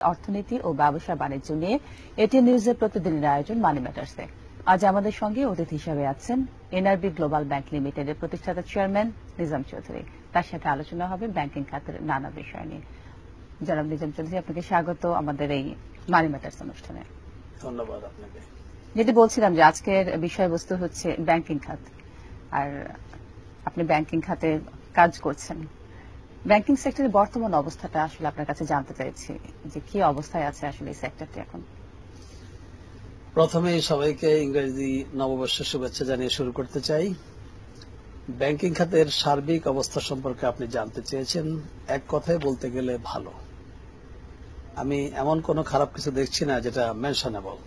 অর্থনীতি ও ব্যবসা বাণিজ্য নিয়ে এটি নিউজের প্রতিদিনের আয়োজন মানি ম্যাটার্সে আজ আমাদের সঙ্গে অতিথি হিসাবে আছেন এনআরবি গ্লোবাল ব্যাংক লিমিটেডের প্রতিষ্ঠাতা চেয়ারম্যান নিজাম চৌধুরী তার সাথে আলোচনা হবে ব্যাংকিং খাতের নানা বিষয় নিয়ে। জনাব নিজাম চৌধুরী আপনাকে স্বাগত আমাদের এই মানি ম্যাটার্স অনুষ্ঠানে। ধন্যবাদ আপনাকে। যেটি বলছিলাম যে আজকের বিষয়বস্তু হচ্ছে ব্যাংকিং খাত। আর আপনি ব্যাংকিং খাতে কাজ করছেন। ব্যাংকিং সেক্টরের বর্তমান অবস্থাটা আসলে আপনার কাছে জানতে চাইছি, যে কি অবস্থায় আছে আসলে এই সেক্টরটি এখন? প্রথমে সবাইকে ইংরেজি নববর্ষের শুভেচ্ছা জানিয়ে শুরু করতে চাই। ব্যাংকিং খাতের সার্বিক অবস্থা সম্পর্কে আপনি জানতে চেয়েছেন, এক কথায় বলতে গেলে ভালো। আমি এমন কোনো খারাপ কিছু দেখছি না যেটা মেনশনেবল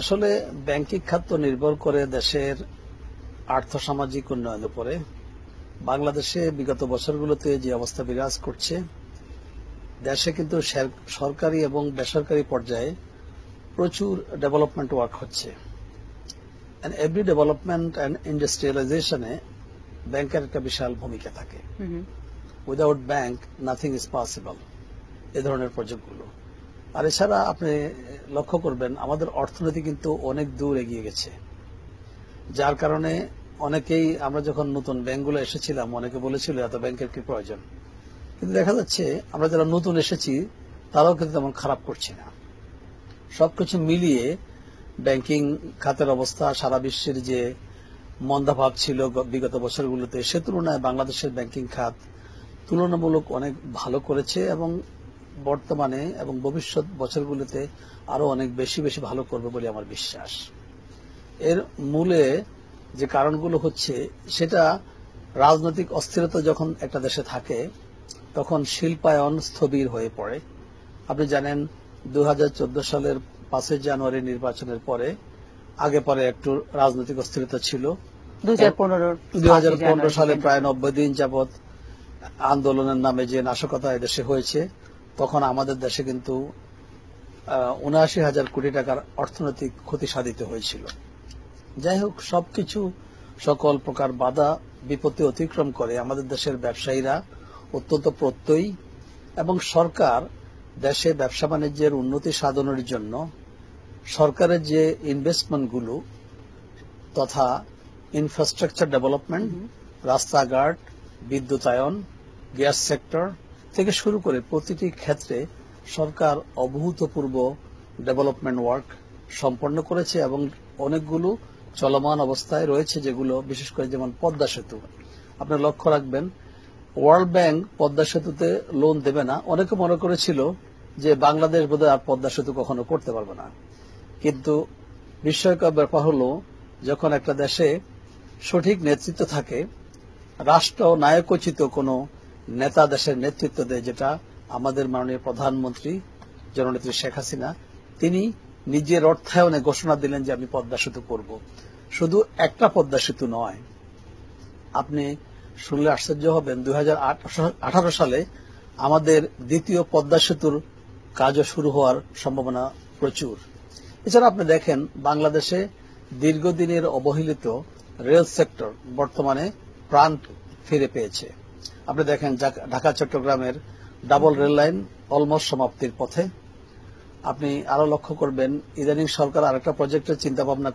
আসলে ব্যাংকিং খাত তো নির্ভর করে দেশের আর্থসামাজিক উন্নয়নের উপরে। বাংলাদেশে বিগত বছরগুলোতে যে অবস্থা বিরাজ করছে দেশে কিন্তু সরকারি এবং বেসরকারি পর্যায়ে প্রচুর ডেভেলপমেন্ট ওয়ার্ক হচ্ছে। এন্ড এভরি ডেভেলপমেন্ট অ্যান্ড ইন্ডাস্ট্রিয়ালাইজেশনে ব্যাংকের একটা বিশাল ভূমিকা থাকে। Without bank nothing is possible এ ধরনের প্রজেক্টগুলো আর এছাড়া আপনি লক্ষ্য করবেন আমাদের অর্থনীতি কিন্তু অনেক দূর এগিয়ে গেছে। যার কারণে অনেকেই আমরা যখন নতুন ব্যাংকগুলো এসেছিলাম, অনেকে বলেছিল, এত ব্যাংকের কি প্রয়োজন? কিন্তু দেখা যাচ্ছে, আমরা যারা নতুন এসেছি, তারাও কিন্তু তেমন খারাপ করছি না। সবকিছু মিলিয়ে ব্যাংকিং খাতের অবস্থা, সারা বিশ্বের যে মন্দাভাব ছিল বিগত বছরগুলোতে, সে তুলনায় বাংলাদেশের ব্যাংকিং খাত তুলনামূলক অনেক ভালো করেছে এবং বর্তমানে এবং ভবিষ্যৎ বছরগুলোতে আরও অনেক বেশি বেশি ভালো করবে বলে আমার বিশ্বাস। এর মূলে যে কারণগুলো হচ্ছে সেটা রাজনৈতিক অস্থিরতা যখন একটা দেশে থাকে তখন শিল্পায়ন স্থবির হয়ে পড়ে। আপনি জানেন দু হাজার চোদ্দ সালের পাঁচই জানুয়ারি নির্বাচনের পরে আগে পরে একটু রাজনৈতিক অস্থিরতা ছিল। পনেরো সালে প্রায় নব্বই দিন যাবৎ আন্দোলনের নামে যে নাশকতা এদেশে হয়েছে তখন আমাদের দেশে কিন্তু উনআশি হাজার কোটি টাকার অর্থনৈতিক ক্ষতি সাধিত হয়েছিল। যাই হোক সবকিছু সকল প্রকার বাধা বিপত্তি অতিক্রম করে আমাদের দেশের ব্যবসায়ীরা অত্যন্ত প্রত্যয়ী এবং সরকার দেশে ব্যবসা বাণিজ্যের উন্নতি সাধনের জন্য সরকারের যে ইনভেস্টমেন্টগুলো তথা ইনফ্রাস্ট্রাকচার ডেভেলপমেন্ট রাস্তাঘাট বিদ্যুতায়ন গ্যাস সেক্টর থেকে শুরু করে প্রতিটি ক্ষেত্রে সরকার অভূতপূর্ব ডেভেলপমেন্ট ওয়ার্ক সম্পন্ন করেছে এবং অনেকগুলো চলমান অবস্থায় রয়েছে যেগুলো, বিশেষ করে যেমন পদ্মা সেতু। আপনি লক্ষ্য রাখবেন ওয়ার্ল্ড ব্যাংক পদ্মা সেতুতে লোন দেবে না। অনেকে মনে করেছিল যে বাংলাদেশ বোধহয় আর পদ্মা সেতু কখনো করতে পারবে না। কিন্তু বিস্ময়কর ব্যাপার হলো, যখন একটা দেশে সঠিক নেতৃত্ব থাকে, রাষ্ট্র নায়কোচিত কোনো নেতা দেশের নেতৃত্ব দেয়, যেটা আমাদের মাননীয় প্রধানমন্ত্রী জননেত্রী শেখ হাসিনা, তিনি নিজের অর্থায়নে ঘোষণা দিলেন যে আমি পদ্মা সেতু করব। শুধু একটা পদ্মা সেতু নয়। আপনি শুনলে আশ্চর্য হবেন দুই সালে আমাদের দ্বিতীয় পদ্মা সেতুর কাজও শুরু হওয়ার সম্ভাবনা প্রচুর। এছাড়া আপনি দেখেন, বাংলাদেশে দীর্ঘদিনের অবহেলিত রেল সেক্টর বর্তমানে প্রাণ ফিরে পেয়েছে। আপনি দেখেন ঢাকা, চট্টগ্রামের ডাবল রেল লাইন অলমোস্ট সমাপ্তির পথে। আপনি আরও লক্ষ্য করবেন ইদানিং সরকার আরেকটা প্রজেক্টের চিন্তা ভাবনা